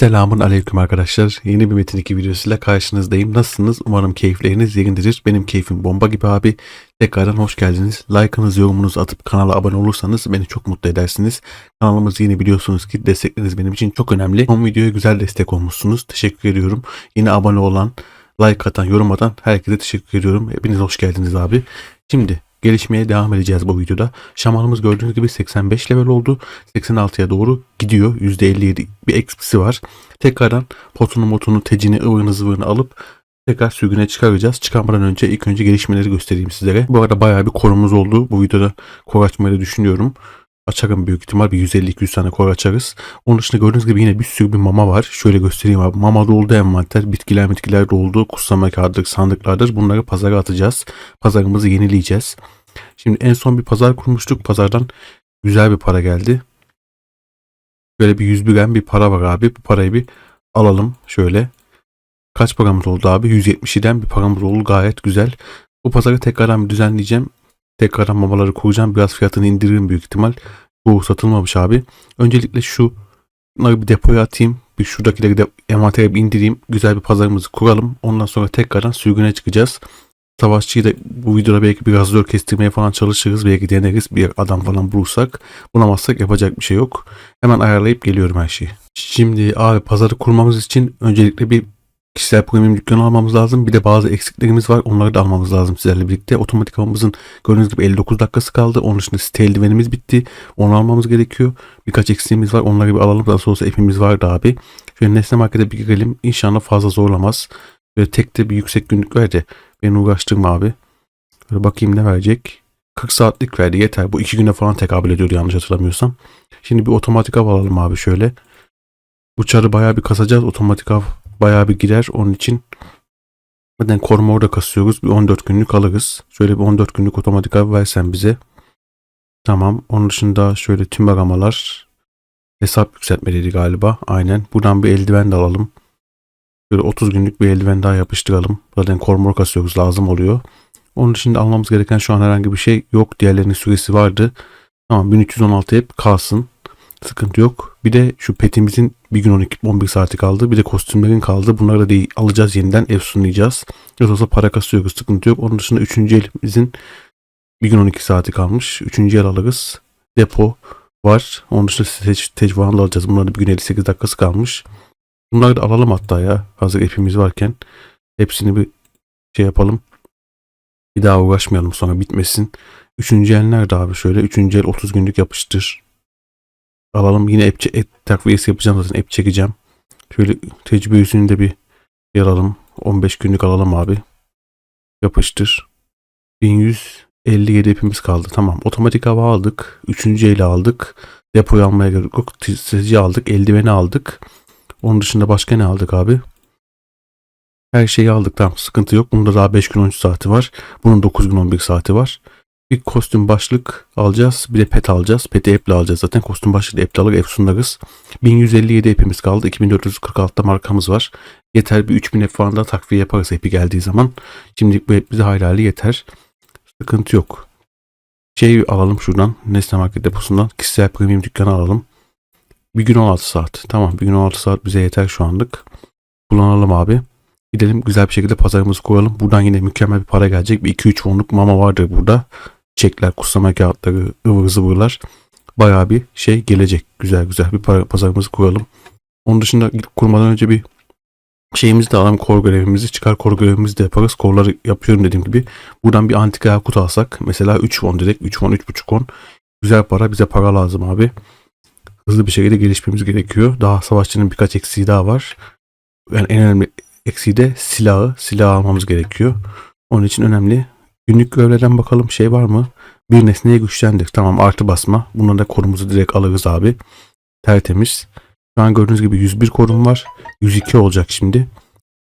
Selamun aleyküm arkadaşlar. Yeni bir Metin 2 videosuyla karşınızdayım. Nasılsınız? Umarım keyifleriniz yerindedir. Benim keyfim bomba gibi abi. Tekrardan hoş geldiniz. Like'ınızı, yorumunuzu atıp kanala abone olursanız beni çok mutlu edersiniz. Kanalımız yeni biliyorsunuz ki destekleriniz benim için çok önemli. Son videoya güzel destek olmuşsunuz. Teşekkür ediyorum. Yine abone olan, like atan, yorum atan herkese teşekkür ediyorum. Hepiniz hoş geldiniz abi. Şimdi gelişmeye devam edeceğiz bu videoda. Şamanımız gördüğünüz gibi 85 level oldu. 86'ya doğru gidiyor. %57 bir eksisi var. Tekrardan potunu motunu tecini ıvırını zıvırını alıp tekrar sürgüne çıkaracağız. Çıkarmadan önce ilk önce gelişmeleri göstereyim sizlere. Bu arada bayağı bir korumuz oldu. Bu videoda kor açmayı düşünüyorum. Açarım büyük ihtimal bir 150-200 tane kor açarız. Onun dışında gördüğünüz gibi yine bir sürü bir mama var. Şöyle göstereyim abi. Mama doldu envanter. Bitkiler bitkiler doldu. Kutsama kağıdıdır, sandıklardır. Bunları pazara atacağız. Pazarımızı yenileyeceğiz. Şimdi en son bir pazar kurmuştuk. Pazardan güzel bir para geldi. Böyle bir 100 gram bir para var abi. Bu parayı bir alalım şöyle. Kaç paramız oldu abi? 170'den bir paramız oldu. Gayet güzel. Bu pazarı tekrardan bir düzenleyeceğim. Tekrardan mamaları kuracağım. Biraz fiyatını indiririm büyük ihtimal. Bu satılmamış abi. Öncelikle şu bir depoya atayım. Bir şuradakileri de envantere bir indireyim. Güzel bir pazarımızı kuralım. Ondan sonra tekrardan sürgüne çıkacağız. Savaşçıyı da bu videoda belki biraz zor kestirmeye falan çalışırız. Belki deneriz bir adam falan bulursak. Bulamazsak yapacak bir şey yok. Hemen ayarlayıp geliyorum her şeyi. Şimdi abi pazarı kurmamız için öncelikle bir kişisel premium dükkanı almamız lazım. Bir de bazı eksiklerimiz var. Onları da almamız lazım sizlerle birlikte. Otomatik havamızın gördüğünüz gibi 59 dakikası kaldı. Onun dışında site eldivenimiz bitti. Onu almamız gerekiyor. Birkaç eksiğimiz var. Onları bir alalım. Daha sonrası hepimiz vardı abi. Şöyle Nesne Market'e bir girelim. İnşallah fazla zorlamaz. Böyle tekte bir yüksek günlük ver de beni uğraştırma abi. Böyle bakayım ne verecek. 40 saatlik verdi yeter. Bu iki güne falan tekabül ediyordu yanlış hatırlamıyorsam. Şimdi bir otomatik av alalım abi şöyle. Bu çarı bayağı bir kasacağız. Otomatik av bayağı bir girer. Onun için zaten koruma orada kasıyoruz. Bir 14 günlük alırız. Şöyle bir 14 günlük otomatik av versen bize. Tamam. Onun dışında şöyle tüm aramalar. Hesap yükseltmeliydi galiba. Aynen. Buradan bir eldiven de alalım. Böyle 30 günlük bir eldiven daha yapıştıralım. Zaten kormor kasıyoruz lazım oluyor. Onun dışında almamız gereken şu an herhangi bir şey yok. Diğerlerinin süresi vardı. Tamam 1316 hep kalsın. Sıkıntı yok. Bir de şu petimizin bir gün 12 11 saati kaldı. Bir de kostümlerin kaldı. Bunları da değil, alacağız yeniden efsunlayacağız. Yok olsa para kasıyoruz. Sıkıntı yok. Onun dışında 3. elimizin bir gün 12 saati kalmış. 3. el alırız. Depo var. Onun dışında teç, tecrübe da alacağız. Bunların bir gün 58 dakikası kalmış. Bunları da alalım hatta ya. Hazır hepimiz varken. Hepsini bir şey yapalım. Bir daha uğraşmayalım sonra bitmesin. Üçüncü el nerede abi şöyle? Üçüncü el 30 günlük yapıştır. Alalım. Yine ep, et takviyesi yapacağım zaten. Ep çekeceğim. Şöyle tecrübe yüzünü de bir yer alalım. 15 günlük alalım abi. Yapıştır. 1157 hepimiz kaldı. Tamam. Otomatik hava aldık. Üçüncü eli aldık. Depoyu almaya gerek yok. Tizci aldık. Eldiveni aldık. Onun dışında başka ne aldık abi? Her şeyi aldık tamam sıkıntı yok. Bunda daha 5 gün 13 saati var. Bunun 9 gün 11 saati var. Bir kostüm başlık alacağız. Bir de pet alacağız. Peti App'le alacağız zaten. Kostüm başlığı da App'le alır. Efsunlarız. 1157 hepimiz kaldı. 2446'da markamız var. Yeter bir 3000 F falan da takviye yaparız hepi geldiği zaman. Şimdilik bu hep bize hayli yeter. Sıkıntı yok. Şey alalım şuradan. Nesne Market deposundan. Kişisel premium dükkanı alalım. Bir gün 16 saat. Tamam bir gün 16 saat bize yeter şu anlık. Kullanalım abi. Gidelim güzel bir şekilde pazarımızı kuralım. Buradan yine mükemmel bir para gelecek. Bir 2-3 fonluk mama vardır burada. Çekler, kutsama kağıtları, ıvır zıvırlar. Bayağı bir şey gelecek. Güzel güzel bir pazarımızı kuralım. Onun dışında kurmadan önce bir şeyimizi de alalım. Kor görevimizi çıkar kor görevimizi de yaparız. Korları yapıyorum dediğim gibi. Buradan bir antika yakut alsak. Mesela 3 won direkt. 3 won 3.5 won. Güzel para. Bize para lazım abi hızlı bir şekilde gelişmemiz gerekiyor. Daha savaşçının birkaç eksiği daha var. Yani en önemli eksiği de silahı. Silah almamız gerekiyor. Onun için önemli. Günlük görevlerden bakalım şey var mı? Bir nesneye güçlendir. Tamam artı basma. Bundan da korumuzu direkt alırız abi. Tertemiz. Şu an gördüğünüz gibi 101 korum var. 102 olacak şimdi.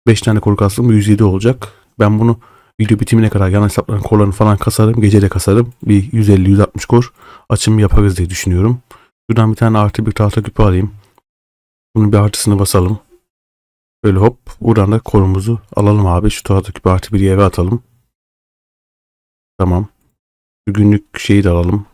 5 tane koru kastım 107 olacak. Ben bunu video bitimine kadar yan hesapların korlarını falan kasarım. Gece de kasarım. Bir 150-160 kor açım yaparız diye düşünüyorum. Şuradan bir tane artı bir tahta küpü alayım. Bunun bir artısını basalım. Böyle hop. Buradan da korumuzu alalım abi. Şu tahta küpü artı bir yere atalım. Tamam. Şu günlük şeyi de alalım.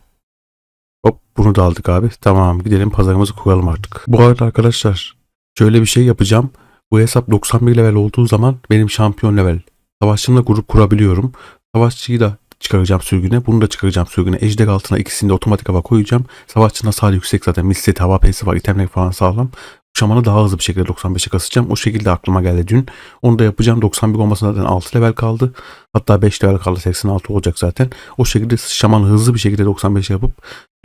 Hop bunu da aldık abi. Tamam gidelim pazarımızı kuralım artık. Bu arada arkadaşlar Şöyle bir şey yapacağım. Bu hesap 91 level olduğu zaman benim şampiyon level. Savaşçımla grup kurabiliyorum. Savaşçıyı da çıkaracağım sürgüne. Bunu da çıkaracağım sürgüne. Ejder altına ikisini de otomatik hava koyacağım. Savaşçının hasarı yüksek zaten. Mislet hava pesi var. itemler falan sağlam. Şamanı daha hızlı bir şekilde 95'e kasacağım. O şekilde aklıma geldi dün. Onu da yapacağım. 91 olmasına zaten 6 level kaldı. Hatta 5 level kaldı. 86 olacak zaten. O şekilde şamanı hızlı bir şekilde 95 yapıp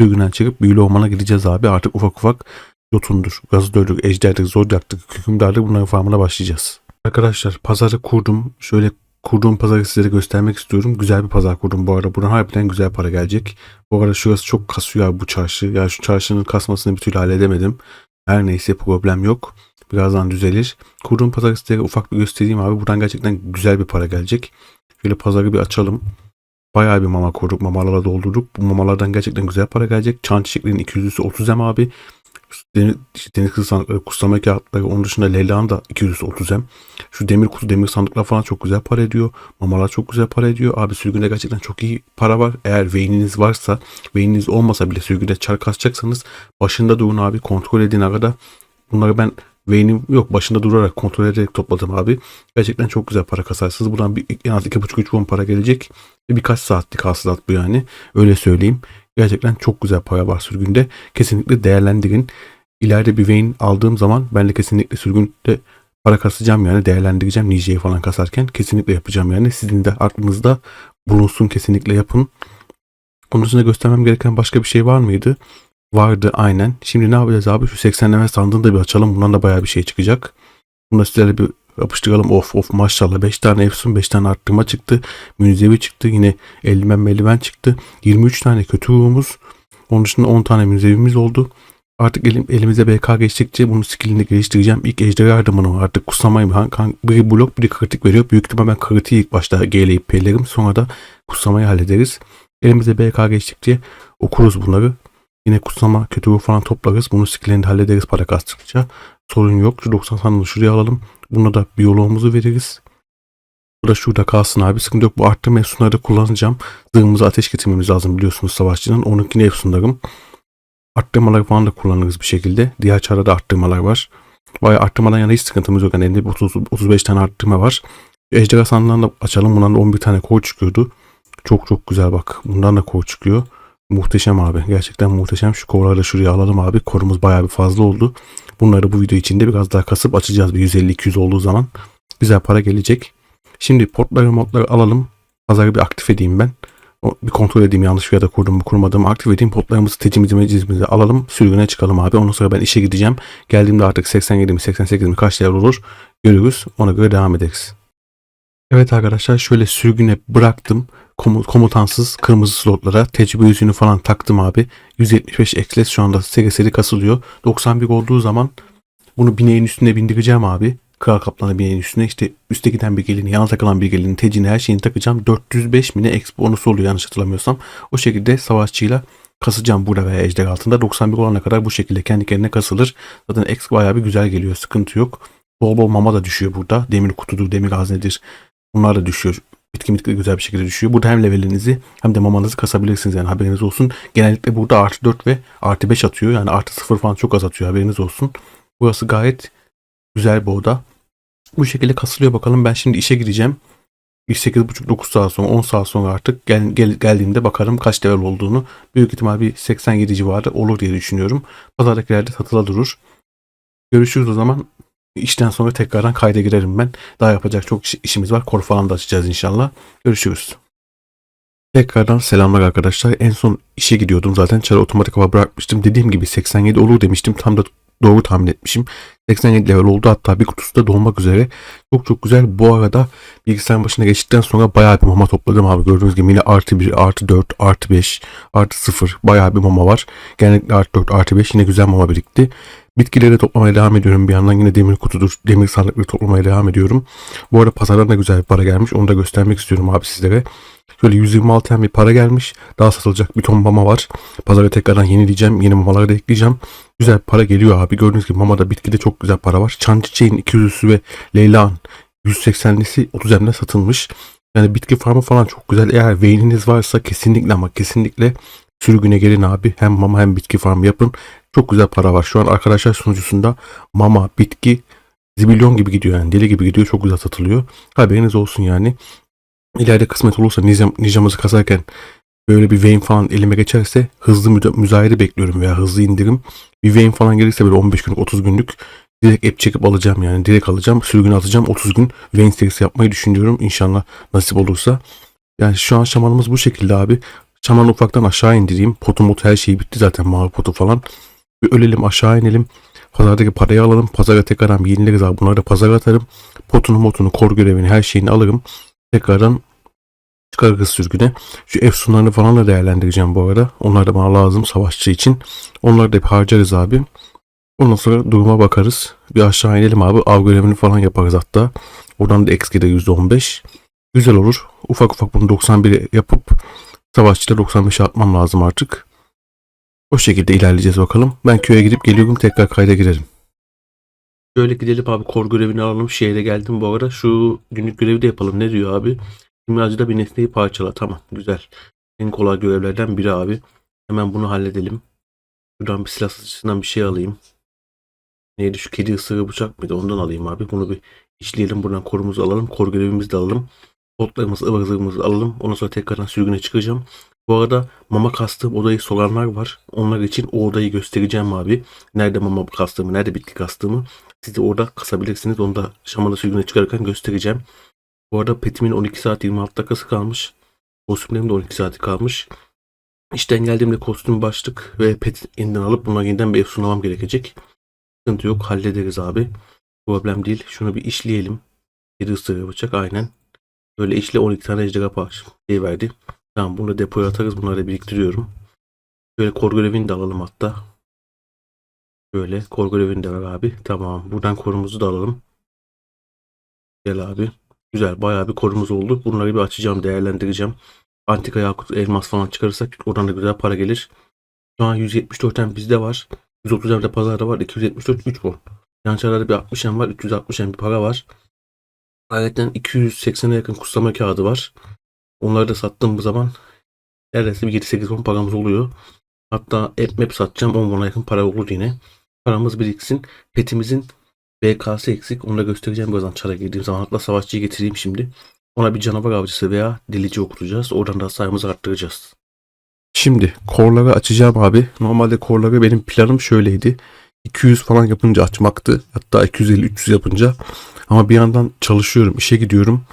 sürgünden çıkıp büyülü ormana gideceğiz abi. Artık ufak ufak Yotundur, Gazadör'dür, Ejder'dir, Zodyak'tır, Hükümdar'dır bunların farmına başlayacağız. Arkadaşlar pazarı kurdum. Şöyle kurduğum pazarı sizlere göstermek istiyorum. Güzel bir pazar kurdum bu arada. Buradan harbiden güzel para gelecek. Bu arada şurası çok kasıyor abi bu çarşı. Ya şu çarşının kasmasını bir türlü halledemedim. Her neyse problem yok. Birazdan düzelir. Kurduğum pazarı sizlere ufak bir göstereyim abi. Buradan gerçekten güzel bir para gelecek. Şöyle pazarı bir açalım. Bayağı bir mama kurduk. Mamalara doldurduk. Bu mamalardan gerçekten güzel para gelecek. Çan çiçeklerinin 200'lüsü 30 em abi. Deniz, kızı sandıkları, kutsama kağıtları, onun dışında Leyla'nın da 230 em. Şu demir kutu, demir sandıklar falan çok güzel para ediyor. Mamalar çok güzel para ediyor. Abi sürgünde gerçekten çok iyi para var. Eğer Vayne'iniz varsa, Vayne'iniz olmasa bile sürgünde çar kasacaksanız başında durun abi. Kontrol edin arada. Bunları ben Vayne'im yok başında durarak kontrol ederek topladım abi. Gerçekten çok güzel para kasarsınız. Buradan bir, en az 2,5-3 won para gelecek. Birkaç saatlik hasılat bu yani. Öyle söyleyeyim. Gerçekten çok güzel para var sürgünde. Kesinlikle değerlendirin. İleride bir Vayne aldığım zaman ben de kesinlikle sürgünde para kasacağım yani değerlendireceğim Nije'yi falan kasarken kesinlikle yapacağım yani sizin de aklınızda bulunsun kesinlikle yapın. Onun dışında göstermem gereken başka bir şey var mıydı? Vardı aynen. Şimdi ne yapacağız abi? Şu 80 level sandığını da bir açalım. Bundan da bayağı bir şey çıkacak. Bunu da sizlerle bir yapıştıralım. Of of maşallah. 5 tane Efsun 5 tane arttırma çıktı. Münzevi çıktı. Yine eldiven meldiven çıktı. 23 tane kötü ruhumuz. Onun dışında 10 tane münzevimiz oldu. Artık elim, elimize BK geçtikçe bunu skillini geliştireceğim. İlk ejder yardımını artık han, biri blok biri kritik veriyor. Büyük ihtimal ben kritiği ilk başta G'leyip P'lerim. Sonra da kutsamayı hallederiz. Elimize BK geçtikçe okuruz bunları. Yine kutsama, kötü ruh falan toplarız. Bunu skillini de hallederiz para kastıkça. Sorun yok. Şu 90 sanını şuraya alalım. Buna da biyoloğumuzu veririz. Bu da şurada kalsın abi. Sıkıntı yok. Bu arttırma efsunları da kullanacağım. Zırhımıza ateş getirmemiz lazım biliyorsunuz savaşçının. Onunkini efsunlarım. Arttırmaları falan da kullanırız bir şekilde. Diğer çarada arttırmalar var. Bayağı arttırmadan yana hiç sıkıntımız yok. Yani elinde 30, 35 tane arttırma var. Ejderha sandığından da açalım. Bundan da 11 tane kol çıkıyordu. Çok çok güzel bak. Bundan da kol çıkıyor. Muhteşem abi. Gerçekten muhteşem. Şu kovları da şuraya alalım abi. Korumuz bayağı bir fazla oldu. Bunları bu video içinde biraz daha kasıp açacağız. Bir 150-200 olduğu zaman. Güzel para gelecek. Şimdi portları modları alalım. Pazarı bir aktif edeyim ben. O, bir kontrol edeyim yanlış fiyata kurdum mu kurmadım aktif edeyim potlarımızı tecimizi mecizimizi alalım sürgüne çıkalım abi ondan sonra ben işe gideceğim geldiğimde artık 87 mi 88 mi kaç değer olur görürüz ona göre devam ederiz. Evet arkadaşlar şöyle sürgüne bıraktım Komu- komutansız kırmızı slotlara tecrübe yüzüğünü falan taktım abi 175 ekles şu anda seri kasılıyor 91 olduğu zaman bunu bineğin üstüne bindireceğim abi Kral Kaplan'ı bineğin üstüne işte üstte giden bir gelini, yana takılan bir gelinin tecini her şeyini takacağım. 405 mine exp bonusu oluyor yanlış hatırlamıyorsam. O şekilde savaşçıyla kasacağım burada veya ejder altında. 91 olana kadar bu şekilde kendi kendine kasılır. Zaten exp bayağı bir güzel geliyor. Sıkıntı yok. Bol bol mama da düşüyor burada. Demir kutudur, demir haznedir. Bunlar da düşüyor. Bitki bitki güzel bir şekilde düşüyor. Burada hem levelinizi hem de mamanızı kasabilirsiniz yani haberiniz olsun. Genellikle burada artı 4 ve artı 5 atıyor. Yani artı 0 falan çok az atıyor haberiniz olsun. Burası gayet güzel bir oda. Bu şekilde kasılıyor bakalım. Ben şimdi işe gideceğim. 8.5-9 saat sonra 10 saat sonra artık gel, gel, geldiğimde bakarım kaç level olduğunu. Büyük ihtimal bir 87 civarı olur diye düşünüyorum. Pazardakilerde satıla durur. Görüşürüz o zaman. İşten sonra tekrardan kayda girerim ben. Daha yapacak çok iş- işimiz var. Kor falan da açacağız inşallah. Görüşürüz. Tekrardan selamlar arkadaşlar. En son işe gidiyordum zaten. Çarı otomatik hava bırakmıştım. Dediğim gibi 87 olur demiştim. Tam da doğru tahmin etmişim. 87 level oldu hatta bir kutusu da dolmak üzere. Çok çok güzel. Bu arada bilgisayarın başına geçtikten sonra bayağı bir mama topladım abi. Gördüğünüz gibi yine artı 1, artı 4, artı 5, artı 0 bayağı bir mama var. Genellikle artı 4, artı 5 yine güzel mama birikti. Bitkileri toplamaya devam ediyorum. Bir yandan yine demir kutudur, demir sandıkları toplamaya devam ediyorum. Bu arada pazardan da güzel bir para gelmiş. Onu da göstermek istiyorum abi sizlere. Şöyle 126 hem bir para gelmiş. Daha satılacak bir ton mama var. Pazara tekrardan yenileyeceğim. Yeni mamaları da ekleyeceğim. Güzel para geliyor abi. Gördüğünüz gibi mamada bitkide çok güzel para var. Çan çiçeğin 200'lüsü ve Leyla'nın 180'lisi 30 emde satılmış. Yani bitki farmı falan çok güzel. Eğer Vayne'iniz varsa kesinlikle ama kesinlikle Sürgüne gelin abi. Hem mama hem bitki farm yapın. Çok güzel para var. Şu an arkadaşlar sunucusunda mama, bitki zibilyon gibi gidiyor yani. Deli gibi gidiyor. Çok güzel satılıyor. Haberiniz olsun yani. İleride kısmet olursa nizam, nicamızı kasarken böyle bir Vayne falan elime geçerse hızlı müzayede bekliyorum veya hızlı indirim. Bir Vayne falan gelirse böyle 15 günlük 30 günlük direkt app çekip alacağım yani. Direkt alacağım. Sürgün atacağım. 30 gün Vayne serisi yapmayı düşünüyorum. İnşallah nasip olursa. Yani şu an şamanımız bu şekilde abi. Şamanı ufaktan aşağı indireyim. Potu motu her şey bitti zaten mavi potu falan. Bir ölelim aşağı inelim. Pazardaki parayı alalım. Pazara tekrardan yenileriz abi. Bunları da pazara atarım. Potunu motunu kor görevini her şeyini alırım. Tekrardan çıkarırız sürgüne. Şu efsunlarını falan da değerlendireceğim bu arada. Onlar da bana lazım savaşçı için. Onları da hep harcarız abi. Ondan sonra duruma bakarız. Bir aşağı inelim abi. Av görevini falan yaparız hatta. Oradan da X gelir %15. Güzel olur. Ufak ufak bunu 91'e yapıp savaşçıda 95'e atmam lazım artık. O şekilde ilerleyeceğiz bakalım. Ben köye gidip geliyorum tekrar kayda girerim. Şöyle gidelim abi kor görevini alalım. Şehre geldim bu arada. Şu günlük görevi de yapalım. Ne diyor abi? Kimyacıda bir nesneyi parçala. Tamam güzel. En kolay görevlerden biri abi. Hemen bunu halledelim. Şuradan bir silah satıcısından bir şey alayım. Neydi şu kedi ısırığı bıçak mıydı? Ondan alayım abi. Bunu bir işleyelim. Buradan korumuzu alalım. Kor görevimizi de alalım. Otlarımızı, ıvır zıvırımızı alalım. Ondan sonra tekrardan sürgüne çıkacağım. Bu arada mama kastığım odayı soranlar var. Onlar için o odayı göstereceğim abi. Nerede mama kastığımı, nerede bitki kastığımı. Siz de orada kasabilirsiniz. Onu da şamanda sürgüne çıkarken göstereceğim. Bu arada petimin 12 saat 26 dakikası kalmış. Kostümlerim de 12 saati kalmış. İşten geldiğimde kostüm başlık ve pet yeniden alıp buna yeniden bir sunamam gerekecek. Sıkıntı yok hallederiz abi. Problem değil. Şunu bir işleyelim. Geri ısırıyor bıçak aynen. Böyle işle 12 tane ejderha parça şey verdi. Tamam bunu depoya atarız. Bunları da biriktiriyorum. Şöyle kor görevini de alalım hatta. Böyle kor görevini de ver abi. Tamam. Buradan korumuzu da alalım. Gel abi. Güzel. Bayağı bir korumuz oldu. Bunları bir açacağım. Değerlendireceğim. Antika yakut elmas falan çıkarırsak oradan da güzel para gelir. Şu an 174 tane bizde var. 130 tane de pazarda var. 274 3 bu. Yan çarlarda bir 60 em var. 360 em bir para var. Ayrıca 280'e yakın kutlama kağıdı var. Onları da sattığım zaman neredeyse bir 7-8 bon paramız oluyor. Hatta app map satacağım 10 bona yakın para olur yine. Paramız biriksin. Petimizin BK'sı eksik. Onu da göstereceğim birazdan çara girdiğim zaman. Hatta savaşçıyı getireyim şimdi. Ona bir canavar avcısı veya delici okutacağız. Oradan da sayımızı arttıracağız. Şimdi korları açacağım abi. Normalde korları benim planım şöyleydi. 200 falan yapınca açmaktı. Hatta 250-300 yapınca. Ama bir yandan çalışıyorum, işe gidiyorum.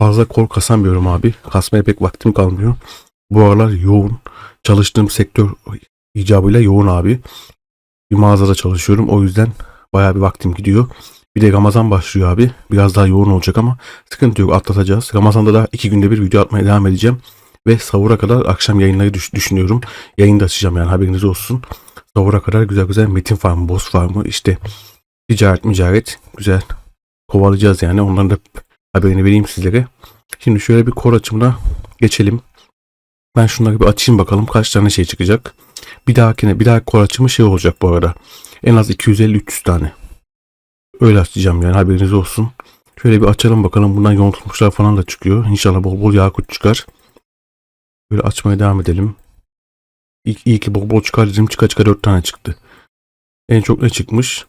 Fazla kor kasamıyorum abi. Kasmaya pek vaktim kalmıyor. Bu aralar yoğun. Çalıştığım sektör icabıyla yoğun abi. Bir mağazada çalışıyorum. O yüzden bayağı bir vaktim gidiyor. Bir de Ramazan başlıyor abi. Biraz daha yoğun olacak ama sıkıntı yok atlatacağız. Ramazan'da da iki günde bir video atmaya devam edeceğim. Ve sahura kadar akşam yayınları düş- düşünüyorum. Yayın da açacağım yani haberiniz olsun. Sahura kadar güzel güzel metin farmı, boss farmı işte ticaret mücaret güzel kovalayacağız yani. Onların da haberini vereyim sizlere. Şimdi şöyle bir kor açımına geçelim. Ben şunları bir açayım bakalım kaç tane şey çıkacak. Bir dahakine bir dahaki kor açımı şey olacak bu arada. En az 250-300 tane. Öyle açacağım yani haberiniz olsun. Şöyle bir açalım bakalım. Bundan yontulmuşlar falan da çıkıyor. İnşallah bol bol yakut çıkar. Böyle açmaya devam edelim. İyi, iyi ki bol bol çıkar dedim. Çıka çıka 4 tane çıktı. En çok ne çıkmış?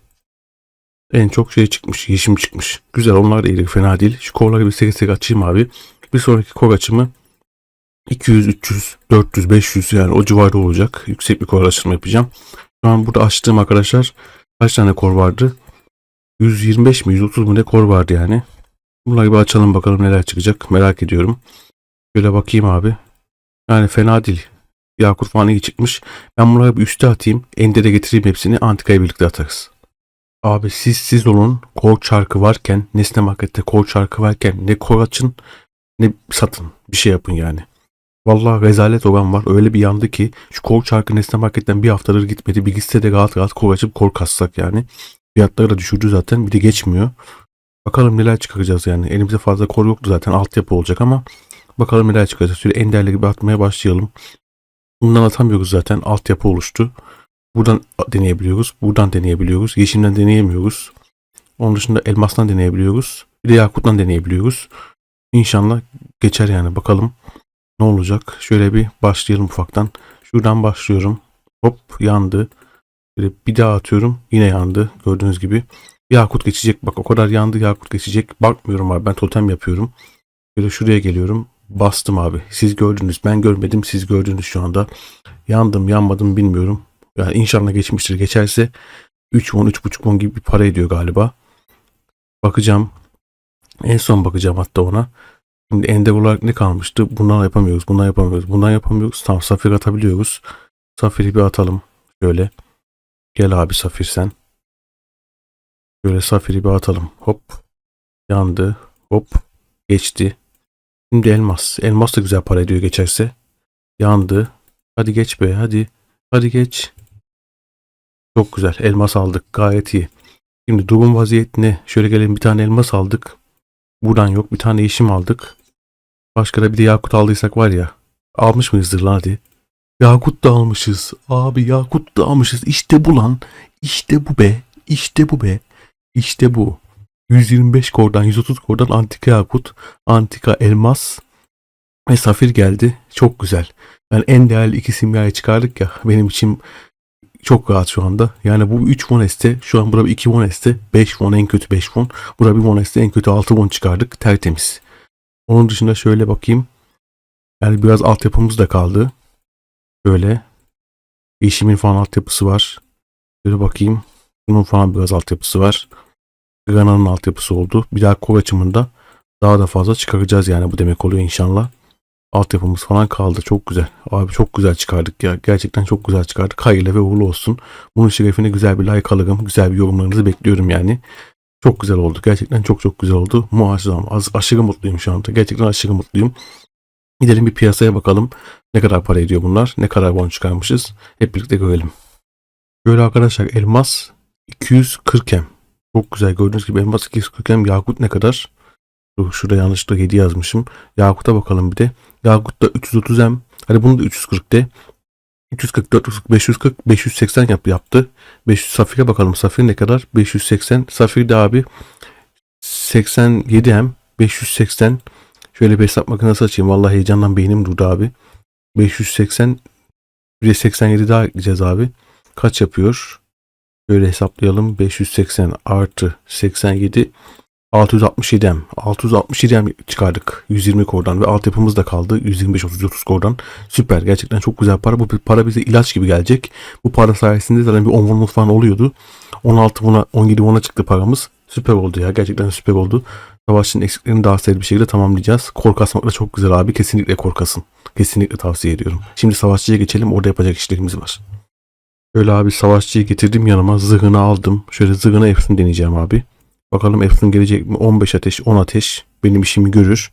En çok şey çıkmış. Yeşim çıkmış. Güzel onlar da iyi. Fena değil. Şu korları bir seri seri açayım abi. Bir sonraki kor açımı 200, 300, 400, 500 yani o civarda olacak. Yüksek bir kor açılımı yapacağım. Şu an burada açtığım arkadaşlar kaç tane kor vardı? 125 mi 130 mu ne kor vardı yani. Bunları bir açalım bakalım neler çıkacak. Merak ediyorum. Şöyle bakayım abi. Yani fena değil. Yakut falan iyi çıkmış. Ben bunları bir üste atayım. Ender'e getireyim hepsini. Antika'ya birlikte atarız. Abi siz siz olun. Kor çarkı varken, Nesne Market'te kor çarkı varken ne kor açın ne satın. Bir şey yapın yani. Vallahi rezalet olan var. Öyle bir yandı ki şu kor çarkı Nesne Market'ten bir haftadır gitmedi. Bir gitse de rahat rahat kor açıp kor kassak yani. Fiyatları da düşürdü zaten. Bir de geçmiyor. Bakalım neler çıkaracağız yani. Elimizde fazla kor yoktu zaten. Altyapı olacak ama bakalım neler çıkaracağız. Şöyle enderle gibi atmaya başlayalım. Bundan atamıyoruz zaten. Altyapı oluştu. Buradan deneyebiliyoruz. Buradan deneyebiliyoruz. Yeşimden deneyemiyoruz. Onun dışında elmastan deneyebiliyoruz. Bir de yakuttan deneyebiliyoruz. İnşallah geçer yani. Bakalım ne olacak. Şöyle bir başlayalım ufaktan. Şuradan başlıyorum. Hop yandı. Böyle bir daha atıyorum. Yine yandı. Gördüğünüz gibi. Yakut geçecek. Bak o kadar yandı Yakut geçecek. Bakmıyorum abi. Ben totem yapıyorum. Böyle şuraya geliyorum. Bastım abi. Siz gördünüz. Ben görmedim. Siz gördünüz şu anda. Yandım yanmadım bilmiyorum. Yani inşallah geçmiştir. Geçerse 3 won 3.5 won gibi bir para ediyor galiba. Bakacağım. En son bakacağım hatta ona. Şimdi ender olarak ne kalmıştı? Bundan yapamıyoruz. Bundan yapamıyoruz. Bundan yapamıyoruz. Tamam safir atabiliyoruz. Safiri bir atalım. Şöyle. Gel abi safir sen. Şöyle safiri bir atalım. Hop. Yandı. Hop. Geçti. Şimdi elmas. Elmas da güzel para ediyor geçerse. Yandı. Hadi geç be hadi. Hadi geç. Çok güzel. Elmas aldık. Gayet iyi. Şimdi durum vaziyetine şöyle gelelim bir tane elmas aldık. Buradan yok. Bir tane işim aldık. Başka da bir de yakut aldıysak var ya. Almış mıyızdır lan hadi. Yakut da almışız. Abi yakut da almışız. İşte bu lan. İşte bu be. İşte bu be. İşte bu. 125 kordan 130 kordan antika yakut, antika elmas ve safir geldi. Çok güzel. Yani en değerli iki simyayı çıkardık ya. Benim için çok rahat şu anda. Yani bu 3 Voneste şu an burada 2 Voneste 5 Von en kötü 5 Von. Burada bir Voneste en kötü 6 Von çıkardık. Tertemiz. Onun dışında şöyle bakayım. Yani biraz altyapımız da kaldı. Böyle. Yeşimin falan altyapısı var. Şöyle bakayım. Bunun falan biraz altyapısı var. Grana'nın altyapısı oldu. Bir daha kol açımında daha da fazla çıkaracağız yani bu demek oluyor inşallah. Altyapımız falan kaldı. Çok güzel. Abi çok güzel çıkardık ya. Gerçekten çok güzel çıkardık. Hayırlı ve uğurlu olsun. Bunun şerefine güzel bir like alırım. Güzel bir yorumlarınızı bekliyorum yani. Çok güzel oldu. Gerçekten çok çok güzel oldu. Muazzam. Az, aşırı mutluyum şu anda. Gerçekten aşırı mutluyum. Gidelim bir piyasaya bakalım. Ne kadar para ediyor bunlar? Ne kadar bon çıkarmışız? Hep birlikte görelim. Böyle arkadaşlar elmas 240 em. Çok güzel gördüğünüz gibi elmas 240 em. Yakut ne kadar? Dur, Şurada yanlışlıkla 7 yazmışım. Yakut'a bakalım bir de. Yakut da 330 em. Hadi bunu da 340 de. 340, 440, 540, 580 yap, yaptı. 500 Safir'e bakalım. Safir ne kadar? 580. Safir de abi 87 hem 580. Şöyle bir hesap makinesi açayım. Vallahi heyecandan beynim durdu abi. 580 bir de 87 daha ekleyeceğiz abi. Kaç yapıyor? Şöyle hesaplayalım. 580 artı 87 667 M. 667 M çıkardık. 120 kordan ve altyapımız da kaldı. 125 30 30 kordan. Süper. Gerçekten çok güzel para. Bu para bize ilaç gibi gelecek. Bu para sayesinde zaten bir 10 wonumuz falan oluyordu. 16 wona 17 wona çıktı paramız. Süper oldu ya. Gerçekten süper oldu. Savaşçının eksiklerini daha seri bir şekilde tamamlayacağız. Korku da çok güzel abi. Kesinlikle korkasın. Kesinlikle tavsiye ediyorum. Şimdi savaşçıya geçelim. Orada yapacak işlerimiz var. Şöyle abi savaşçıyı getirdim yanıma. Zırhını aldım. Şöyle zırhını Efsun deneyeceğim abi. Bakalım Efsun gelecek mi? 15 ateş, 10 ateş. Benim işimi görür.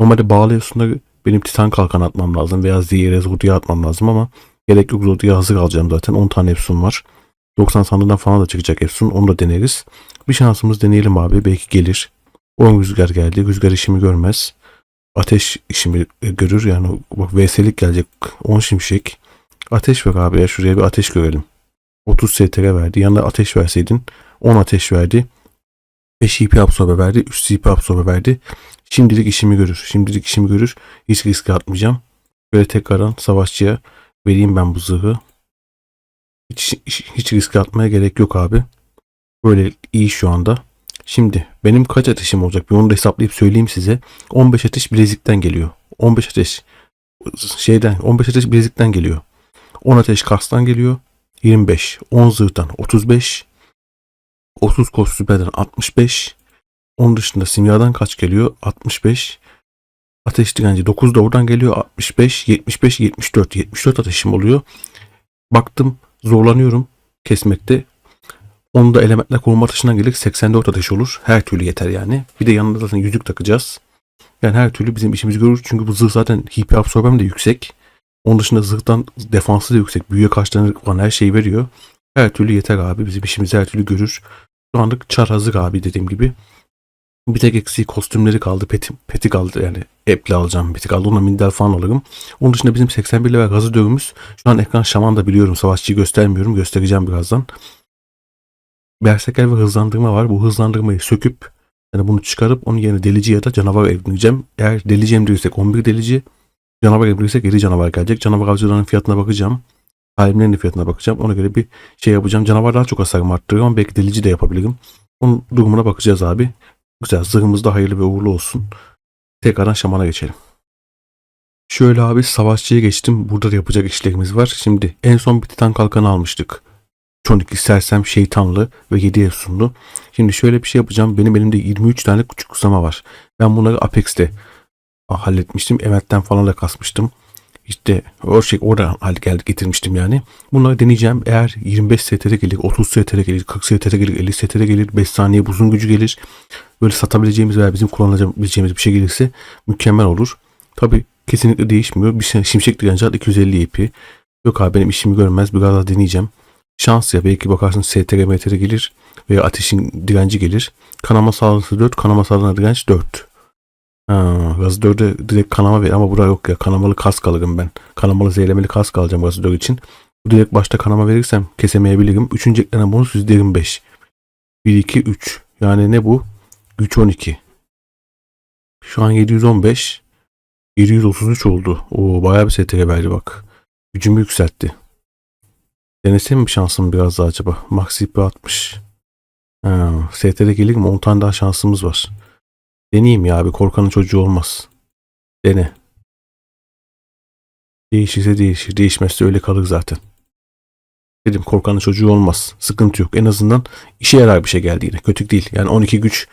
Normalde bağlı Efsun'a benim Titan kalkan atmam lazım. Veya Ziyere Zodia'ya atmam lazım ama gerek yok Zodia'ya hazır alacağım zaten. 10 tane Efsun var. 90 sandığından falan da çıkacak Efsun. Onu da deneriz. Bir şansımız deneyelim abi. Belki gelir. 10 rüzgar geldi. Rüzgar işimi görmez. Ateş işimi görür. Yani bak VS'lik gelecek. 10 şimşek. Ateş ver abi ya. Şuraya bir ateş görelim. 30 STR verdi. Yanına ateş verseydin 10 ateş verdi. 5 IP absorbe verdi. 3 IP absorbe verdi. Şimdilik işimi görür. Şimdilik işimi görür. Hiç riske atmayacağım. Böyle tekrardan savaşçıya vereyim ben bu zırhı. Hiç, hiç, hiç riske atmaya gerek yok abi. Böyle iyi şu anda. Şimdi benim kaç ateşim olacak? Bir onu da hesaplayıp söyleyeyim size. 15 ateş bilezikten geliyor. 15 ateş şeyden 15 ateş bilezikten geliyor. 10 ateş kastan geliyor. 25. 10 zırhtan 35. 30 kos süperden 65. Onun dışında simyadan kaç geliyor? 65. Ateş direnci 9 da oradan geliyor. 65, 75, 74. 74 ateşim oluyor. Baktım zorlanıyorum kesmekte. Onu da elementler koruma ateşinden gelir 84 ateş olur. Her türlü yeter yani. Bir de yanında zaten yüzük takacağız. Yani her türlü bizim işimizi görür. Çünkü bu zırh zaten HP absorbem de yüksek. Onun dışında zırhtan defansı da yüksek. Büyüye karşı falan her şeyi veriyor. Her türlü yeter abi. Bizim işimizi her türlü görür. Şu anlık çar hazır abi dediğim gibi. Bir tek eksiği kostümleri kaldı. Peti, peti kaldı yani. Eple alacağım. Peti kaldı. Onunla minder falan alırım. Onun dışında bizim 81 level gazı dövümüz. Şu an ekran şaman da biliyorum. Savaşçıyı göstermiyorum. Göstereceğim birazdan. Berserker ve hızlandırma var. Bu hızlandırmayı söküp yani bunu çıkarıp onun yerine delici ya da canavar evleneceğim. Eğer delici emdirirsek 11 delici Canavar gelebilirsek 7 canavar gelecek. Canavar avcılarının fiyatına bakacağım. De fiyatına bakacağım. Ona göre bir şey yapacağım. Canavar daha çok hasarımı arttırıyor ama belki delici de yapabilirim. Onun durumuna bakacağız abi. Güzel. Zırhımız da hayırlı ve uğurlu olsun. Tekrardan şamana geçelim. Şöyle abi savaşçıya geçtim. Burada da yapacak işlerimiz var. Şimdi en son bir titan kalkanı almıştık. Çonik sersem şeytanlı ve 7 efsunlu. Şimdi şöyle bir şey yapacağım. Benim elimde 23 tane küçük kusama var. Ben bunları Apex'te halletmiştim. Emet'ten falan da kasmıştım. İşte o şey orada hal geldi getirmiştim yani. Bunları deneyeceğim. Eğer 25 STR gelir, 30 STR gelir, 40 STR gelir, 50 STR gelir, 5 saniye buzun gücü gelir. Böyle satabileceğimiz veya bizim kullanabileceğimiz bir şey gelirse mükemmel olur. Tabi kesinlikle değişmiyor. Bir şey şimşek direnci 250 ipi. Yok abi benim işimi görmez. Biraz daha deneyeceğim. Şans ya belki bakarsın STR MTR gelir veya ateşin direnci gelir. Kanama sağlığı 4, kanama sağlığına direnç 4. Ha, gaz 4'e direkt kanama ver ama bura yok ya. Kanamalı kask alırım ben. Kanamalı zehirlemeli kask alacağım gaz 4 için. Direkt başta kanama verirsem kesemeyebilirim. Üçüncü eklenen bonus %25. 1, 2, 3. Yani ne bu? Güç 12. Şu an 715. 733 oldu. Oo bayağı bir STR verdi bak. Gücümü yükseltti. Denesem mi şansım biraz daha acaba? Max IP 60. Ha, STR gelir mi? 10 tane daha şansımız var. Deneyeyim ya abi. Korkanın çocuğu olmaz. Dene. Değişirse değişir. Değişmezse öyle kalır zaten. Dedim korkanın çocuğu olmaz. Sıkıntı yok. En azından işe yarar bir şey geldi yine. Kötü değil. Yani 12 güç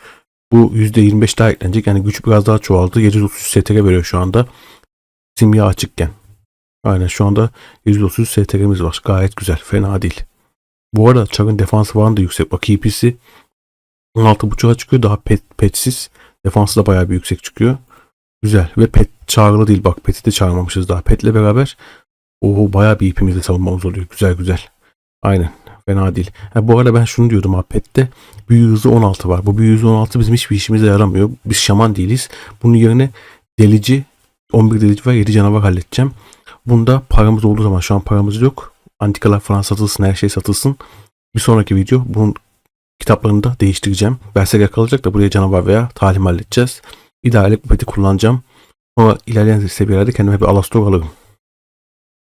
bu %25 daha eklenecek. Yani güç biraz daha çoğaldı. 733 STR veriyor şu anda. Simya açıkken. Aynen şu anda 733 STR'miz var. Gayet güzel. Fena değil. Bu arada Çar'ın defansı falan da yüksek. Bak EP'si 16.5'a çıkıyor. Daha pet, petsiz. Defansı da bayağı bir yüksek çıkıyor. Güzel. Ve pet çağrılı değil. Bak pet'i de çağırmamışız daha. Pet'le beraber o bayağı bir ipimizde savunmamız oluyor. Güzel güzel. Aynen. Fena değil. Ha, bu arada ben şunu diyordum abi Pet'te büyü hızı 16 var. Bu büyü hızı 16 bizim hiçbir işimize yaramıyor. Biz şaman değiliz. Bunun yerine delici 11 delici var 7 canavar halledeceğim. Bunda paramız olduğu zaman şu an paramız yok. Antikalar falan satılsın her şey satılsın. Bir sonraki video bunun kitaplarını da değiştireceğim. Berserker kalacak da buraya canavar veya talim halledeceğiz. İdealik bu peti kullanacağım. Ama ilerleyen seviyelerde kendime bir alastor alırım.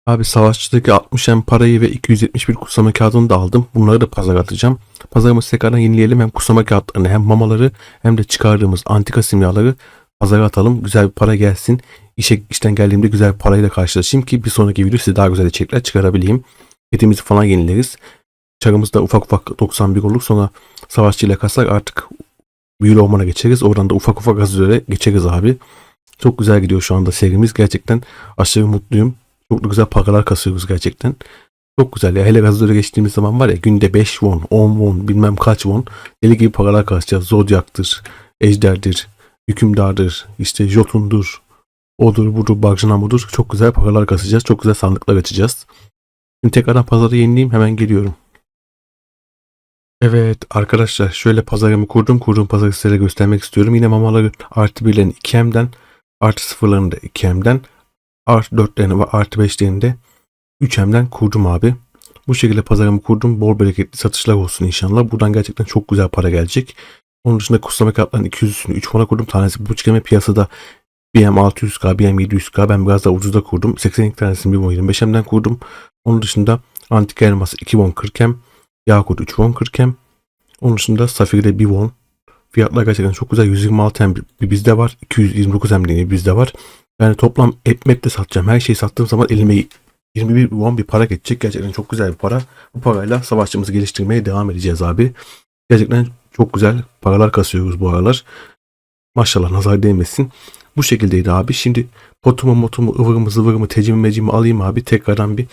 Abi savaşçıdaki 60 hem parayı ve 271 kutsama kağıdını da aldım. Bunları da pazara atacağım. Pazarımızı tekrardan yenileyelim. Hem kutsama kağıtlarını hem mamaları hem de çıkardığımız antika simyaları pazara atalım. Güzel bir para gelsin. İşe işten geldiğimde güzel bir parayla karşılaşayım ki bir sonraki video size daha güzel içerikler çıkarabileyim. Petimizi falan yenileriz. Çarımızda ufak ufak 91 olur. Sonra savaşçıyla kasar artık büyülü ormana geçeriz. Oradan da ufak ufak gazözlere geçeriz abi. Çok güzel gidiyor şu anda serimiz. Gerçekten aşırı mutluyum. Çok da güzel paralar kasıyoruz gerçekten. Çok güzel ya. Hele gazozlara geçtiğimiz zaman var ya günde 5 won, 10 won, bilmem kaç won deli gibi paralar kasacağız. Zodyak'tır, Ejder'dir, Hükümdar'dır, işte Jotun'dur, odur budur, Barjanamu'dur. Çok güzel paralar kasacağız. Çok güzel sandıklar açacağız. Şimdi tekrardan pazarı yenileyim hemen geliyorum. Evet arkadaşlar şöyle pazarımı kurdum. Kurduğum pazarı size göstermek istiyorum. Yine mamaları artı birlerini 2M'den artı sıfırlarını da 2M'den artı 4'lerini ve artı 5'lerini de 3M'den kurdum abi. Bu şekilde pazarımı kurdum. Bol bereketli satışlar olsun inşallah. Buradan gerçekten çok güzel para gelecek. Onun dışında kutlama kartlarının 200'üsünü 3 fona kurdum. Tanesi bu çıkama piyasada BM 600K, BM 700K ben biraz daha ucuzda kurdum. 82 tanesini 1 won 25M'den kurdum. Onun dışında antika elması 2 won 40M, Yakut 3 won 40M. Onun dışında Safir'de 1 won. Fiyatlar gerçekten çok güzel. 126 hem bir bizde var. 229 hem de bizde var. Yani toplam etmet de satacağım. Her şeyi sattığım zaman elime 21 won bir para geçecek. Gerçekten çok güzel bir para. Bu parayla savaşçımızı geliştirmeye devam edeceğiz abi. Gerçekten çok güzel paralar kasıyoruz bu aralar. Maşallah nazar değmesin. Bu şekildeydi abi. Şimdi potumu motumu ıvırımı zıvırımı tecimi mecimi alayım abi. Tekrardan bir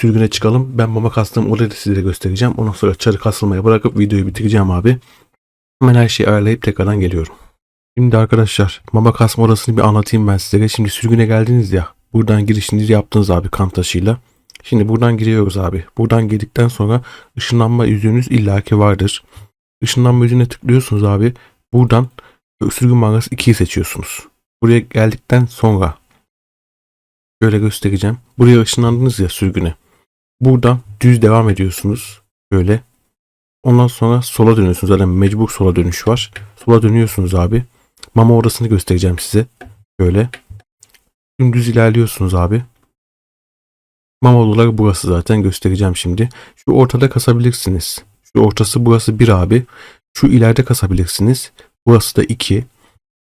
sürgüne çıkalım. Ben mama kastığım olayı da size göstereceğim. Ondan sonra çarı kasılmaya bırakıp videoyu bitireceğim abi. Hemen her şeyi ayarlayıp tekrardan geliyorum. Şimdi arkadaşlar mama kasma orasını bir anlatayım ben size. Şimdi sürgüne geldiniz ya. Buradan girişinizi yaptınız abi kan taşıyla. Şimdi buradan giriyoruz abi. Buradan girdikten sonra ışınlanma yüzüğünüz illaki vardır. Işınlanma yüzüğüne tıklıyorsunuz abi. Buradan sürgün mangası 2'yi seçiyorsunuz. Buraya geldikten sonra şöyle göstereceğim. Buraya ışınlandınız ya sürgüne. Buradan düz devam ediyorsunuz. Böyle. Ondan sonra sola dönüyorsunuz. Zaten mecbur sola dönüş var. Sola dönüyorsunuz abi. Mama orasını göstereceğim size. Böyle. Dümdüz ilerliyorsunuz abi. Mama olarak burası zaten göstereceğim şimdi. Şu ortada kasabilirsiniz. Şu ortası burası 1 abi. Şu ileride kasabilirsiniz. Burası da 2.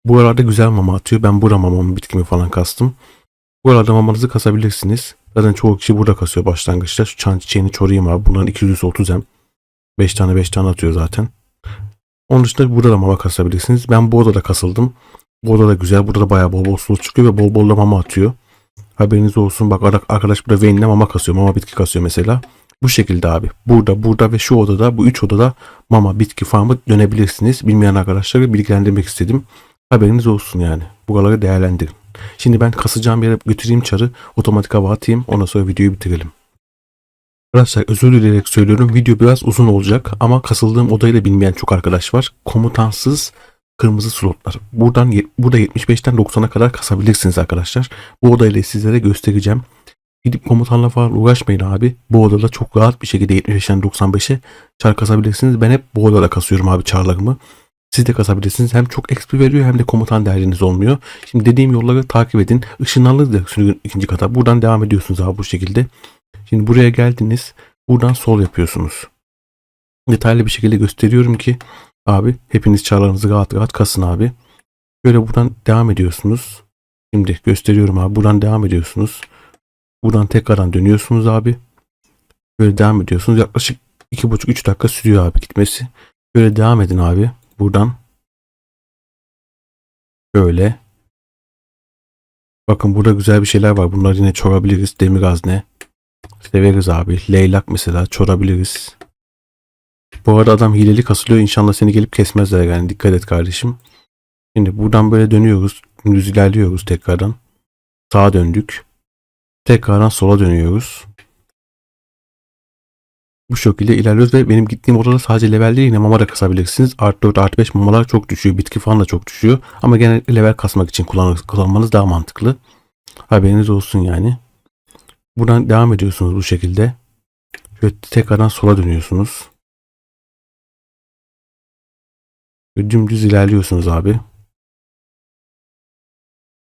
Buralarda güzel mama atıyor. Ben bura mamamın bitkimi falan kastım. Buralarda mamanızı kasabilirsiniz. Zaten çoğu kişi burada kasıyor başlangıçta. Şu çan çiçeğini çorayım abi. Bunların 230 hem. 5 tane 5 tane atıyor zaten. Onun dışında burada da mama kasabilirsiniz. Ben bu odada kasıldım. Bu oda da güzel. Burada da bayağı bol bol sulu çıkıyor ve bol bol da mama atıyor. Haberiniz olsun. Bak ar- arkadaş burada Vayne'le mama kasıyor. Mama bitki kasıyor mesela. Bu şekilde abi. Burada, burada ve şu odada, bu üç odada mama, bitki farmı dönebilirsiniz. Bilmeyen arkadaşları bilgilendirmek istedim. Haberiniz olsun yani. Buraları değerlendirin. Şimdi ben kasacağım yere götüreyim çarı. Otomatik hava atayım. Ondan sonra videoyu bitirelim. Arkadaşlar özür dileyerek söylüyorum. Video biraz uzun olacak ama kasıldığım odayı da bilmeyen çok arkadaş var. Komutansız kırmızı slotlar. Buradan burada 75'ten 90'a kadar kasabilirsiniz arkadaşlar. Bu odayla sizlere göstereceğim. Gidip komutanla falan uğraşmayın abi. Bu odada çok rahat bir şekilde 75'ten 95'e çar kasabilirsiniz. Ben hep bu odada kasıyorum abi çarlarımı. Siz de kasabilirsiniz. Hem çok XP veriyor hem de komutan değeriniz olmuyor. Şimdi dediğim yolları takip edin. Işınlanlı da ikinci kata. Buradan devam ediyorsunuz abi bu şekilde. Şimdi buraya geldiniz. Buradan sol yapıyorsunuz. Detaylı bir şekilde gösteriyorum ki abi hepiniz çarlarınızı rahat rahat kasın abi. Böyle buradan devam ediyorsunuz. Şimdi gösteriyorum abi. Buradan devam ediyorsunuz. Buradan tekrardan dönüyorsunuz abi. Böyle devam ediyorsunuz. Yaklaşık 2,5-3 dakika sürüyor abi gitmesi. Böyle devam edin abi. Buradan. Böyle. Bakın burada güzel bir şeyler var. Bunları yine çorabiliriz. Demir hazne. Severiz abi. Leylak mesela çorabiliriz. Bu arada adam hileli kasılıyor. İnşallah seni gelip kesmezler yani. Dikkat et kardeşim. Şimdi buradan böyle dönüyoruz. Düz ilerliyoruz tekrardan. Sağa döndük. Tekrardan sola dönüyoruz. Bu şekilde ilerliyoruz ve benim gittiğim odada sadece level değil yine mama da kasabilirsiniz. Art 4, art 5 mamalar çok düşüyor. Bitki falan da çok düşüyor. Ama genellikle level kasmak için kullan kullanmanız daha mantıklı. Haberiniz olsun yani. Buradan devam ediyorsunuz bu şekilde. Şöyle tekrardan sola dönüyorsunuz. Ve dümdüz ilerliyorsunuz abi.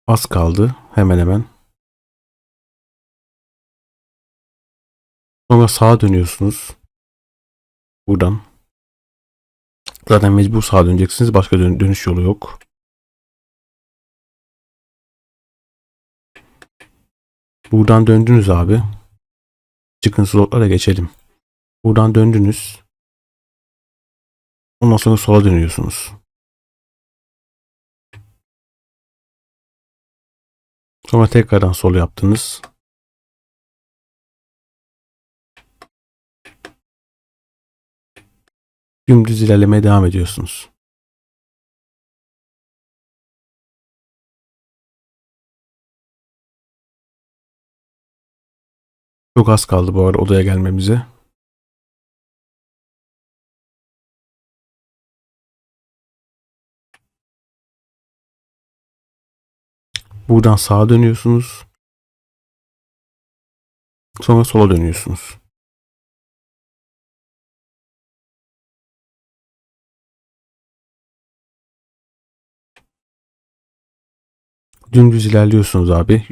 Az kaldı. Hemen hemen. Sonra sağa dönüyorsunuz. Buradan. Zaten mecbur sağa döneceksiniz. Başka dön- dönüş yolu yok. Buradan döndünüz abi. Çıkın slotlara geçelim. Buradan döndünüz. Ondan sonra sola dönüyorsunuz. Sonra tekrardan sol yaptınız. Dümdüz ilerlemeye devam ediyorsunuz. Çok az kaldı bu arada odaya gelmemize. Buradan sağa dönüyorsunuz. Sonra sola dönüyorsunuz. Dümdüz ilerliyorsunuz abi.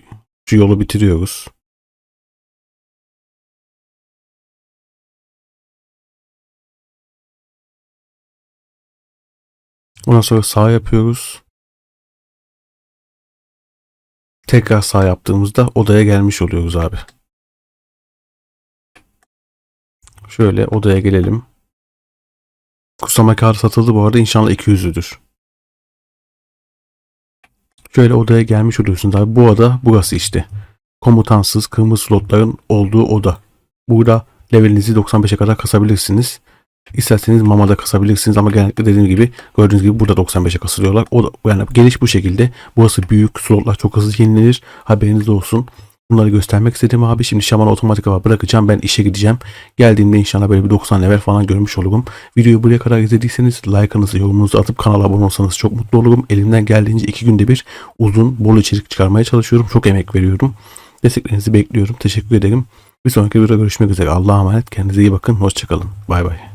Şu yolu bitiriyoruz. Ondan sonra sağ yapıyoruz. Tekrar sağ yaptığımızda odaya gelmiş oluyoruz abi. Şöyle odaya gelelim. Kutsama kağıdı satıldı bu arada inşallah 200'lüdür. Şöyle odaya gelmiş oluyorsunuz abi. Bu oda burası işte. Komutansız kırmızı slotların olduğu oda. Burada levelinizi 95'e kadar kasabilirsiniz. İsterseniz mamada kasabilirsiniz ama genellikle dediğim gibi gördüğünüz gibi burada 95'e kasılıyorlar. O da, yani geliş bu şekilde. Burası büyük slotlar çok hızlı yenilenir. Haberiniz olsun. Bunları göstermek istedim abi. Şimdi şamanı otomatik hava bırakacağım. Ben işe gideceğim. Geldiğimde inşallah böyle bir 90 level falan görmüş olurum. Videoyu buraya kadar izlediyseniz like'ınızı, yorumunuzu atıp kanala abone olsanız çok mutlu olurum. Elimden geldiğince iki günde bir uzun, bol içerik çıkarmaya çalışıyorum. Çok emek veriyorum. Desteklerinizi bekliyorum. Teşekkür ederim. Bir sonraki videoda görüşmek üzere. Allah'a emanet. Kendinize iyi bakın. Hoşçakalın. Bay bay.